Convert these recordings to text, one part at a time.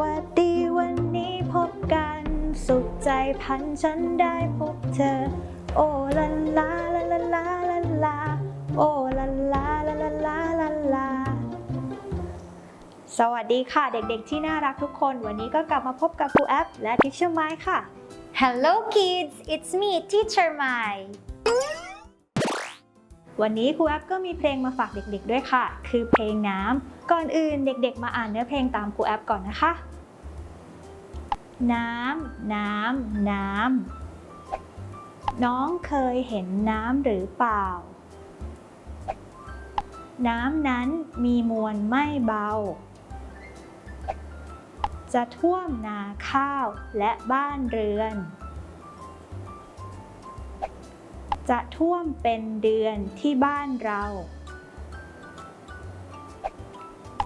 วัสดีวันนี้พบกัน สุขใจพันฉันได้พบเธอ โอ้ลาลาลาลาลาลาลาโอ้ลาลาลาลาลาลาลาสวัสดีค่ะเด็กๆที่น่ารักทุกคน วันนี้ก็กลับมาพบกับครูแอปและทิชเชอร์ไม้ค่ะ Hello kids, it's me, Teacher Mai. วันนี้ครูแอปก็มีเพลงมาฝากเด็กๆ ด้วยค่ะ คือเพลงน้ำ ก่อนอื่นเด็กๆ มาอ่านเนื้อเพลงตามครูแอปก่อนนะคะ น้ำ น้ำ น้ำ น้องเคยเห็นน้ำหรือเปล่า น้ำนั้นมีมวลไม่เบา จะท่วมนาข้าวและบ้านเรือน จะท่วมเป็นเดือนที่บ้านเรา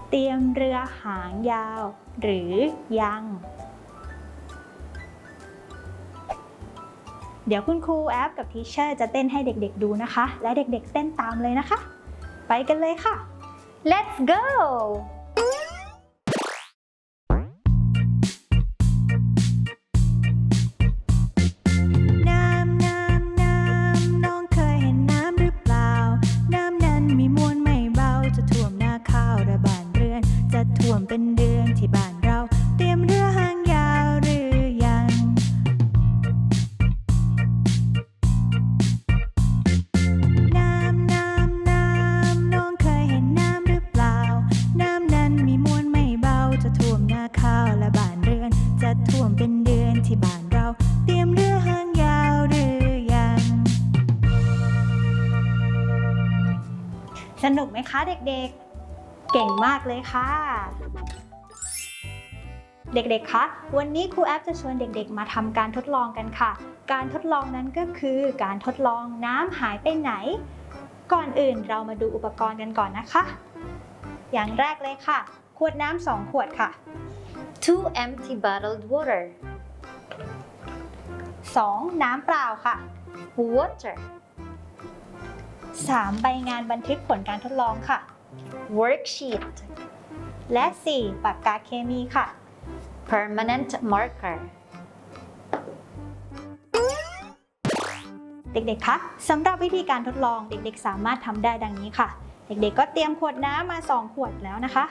เตรียมเรือหางยาว หรือยัง เดี๋ยวคุณครูแอปกับทีเชอร์จะเต้นให้เด็กๆดูนะคะ และเด็กๆเต้นตามเลยนะคะ ไปกันเลยค่ะ Let's go! ที่บ้านเรา เตรียมเรือหางยาวหรือยัง สนุกไหมคะเด็กๆ เก่งมากเลยค่ะ เด็กๆ คะ วันนี้ครูแอปจะชวนเด็กๆ มาทำการทดลองกันค่ะ การทดลองนั้นก็คือการทดลองน้ำหายไปไหน ก่อนอื่นเรามาดูอุปกรณ์กันก่อนนะคะ อย่างแรกเลยค่ะ ขวดน้ำสองขวดค่ะ Two empty bottled water. 2. น้ำเปล่าค่ะ Water. 3. ใบงานบันทึกผลการทดลองค่ะ Worksheet. และ 4. ปากกาเคมีค่ะ Permanent marker. เด็กๆ คะสำหรับวิธีการทดลองเด็กๆ สามารถทำได้ดังนี้ค่ะ เด็กๆก็เตรียมขวดน้ำมา 2 ขวดแล้วนะคะ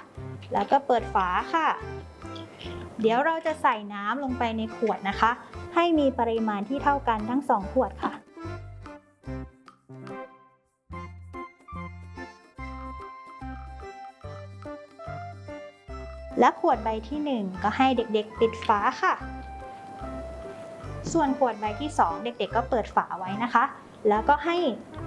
แล้วก็เปิดฝาค่ะ เดี๋ยวเราจะใส่น้ำลงไปในขวดนะคะ ให้มีปริมาณที่เท่ากันทั้ง 2 ขวดค่ะและขวดใบที่ 1 ก็ให้เด็กๆ ปิดฝาค่ะ ส่วนขวดใบที่ 2 เด็กๆ ก็เปิดฝาไว้นะคะ แล้วก็ให้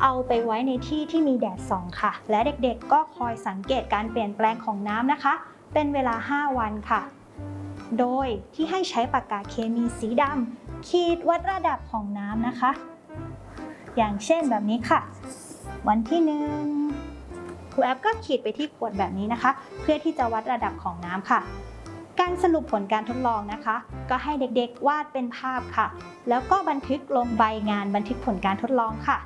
เอาไปไว้ในที่ที่มีแดดส่องค่ะ และเด็กๆก็คอยสังเกตการเปลี่ยนแปลงของน้ำนะคะ เป็นเวลา 5 วันค่ะ โดยที่ให้ใช้ปากกาเคมีสีดำขีดวัดระดับของน้ำนะคะ อย่างเช่นแบบนี้ค่ะ วันที่หนึ่งครูแอปก็ขีดไปที่ขวดแบบนี้นะคะ เพื่อที่จะวัดระดับของน้ำค่ะ การสรุปผลการทดลองนะคะ ก็ให้เด็กๆวาดเป็นภาพค่ะ แล้วก็บันทึกลงใบงานบันทึกผลการทดลองค่ะ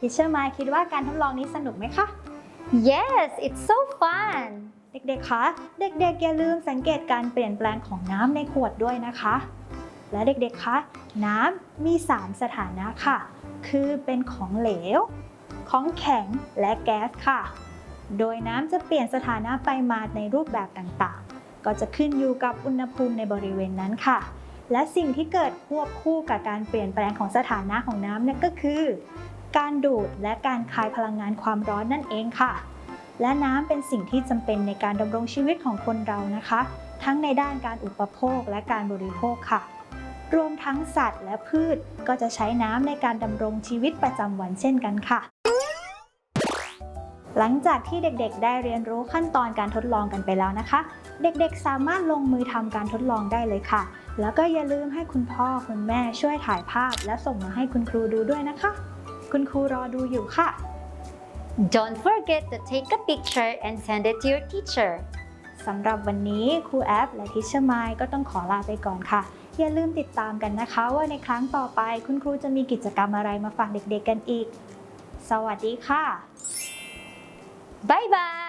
ทิเชอร์มายคิดว่าการทดลองนี้สนุกไหมคะ Yes, it's so fun. เด็กๆ คะ เด็กๆ อย่าลืมสังเกตการเปลี่ยนแปลงของน้ำในขวดด้วยนะคะ และเด็กๆ คะ น้ำมี 3 สถานะค่ะ คือเป็นของเหลว ของแข็ง และแก๊สค่ะ โดยน้ำจะเปลี่ยนสถานะไปมาในรูปแบบต่างๆ ก็จะขึ้นอยู่กับอุณหภูมิในบริเวณนั้นค่ะ และสิ่งที่เกิดควบคู่กับการเปลี่ยนแปลงของสถานะของน้ำเนี่ยก็คือ การดูดและการคายพลังงานความร้อนนั่นเองค่ะ และน้ำเป็นสิ่งที่จำเป็นในการดำรงชีวิตของคนเรานะคะ ทั้งในด้านการอุปโภคและการบริโภคค่ะ รวมทั้งสัตว์และพืชก็จะใช้น้ำในการดำรงชีวิตประจำวันเช่นกันค่ะ หลังจากที่เด็กๆ ได้เรียนรู้ขั้นตอนการทดลองกันไปแล้วนะคะ เด็กๆ สามารถลงมือทำการทดลองได้เลยค่ะ แล้วก็อย่าลืมให้คุณพ่อคุณแม่ช่วยถ่ายภาพ และส่งมาให้คุณครูดูด้วยนะคะ คุณครูรอดูอยู่ค่ะ Don't forget to take a picture and send it to your teacher. สำหรับวันนี้ครูแอปและทิชเชอร์ไมก็ต้องขอลาไปก่อนค่ะ อย่าลืมติดตามกันนะคะว่าในครั้งต่อไปคุณครูจะมีกิจกรรมอะไรมาฝากเด็กๆกันอีก สวัสดีค่ะ Bye bye!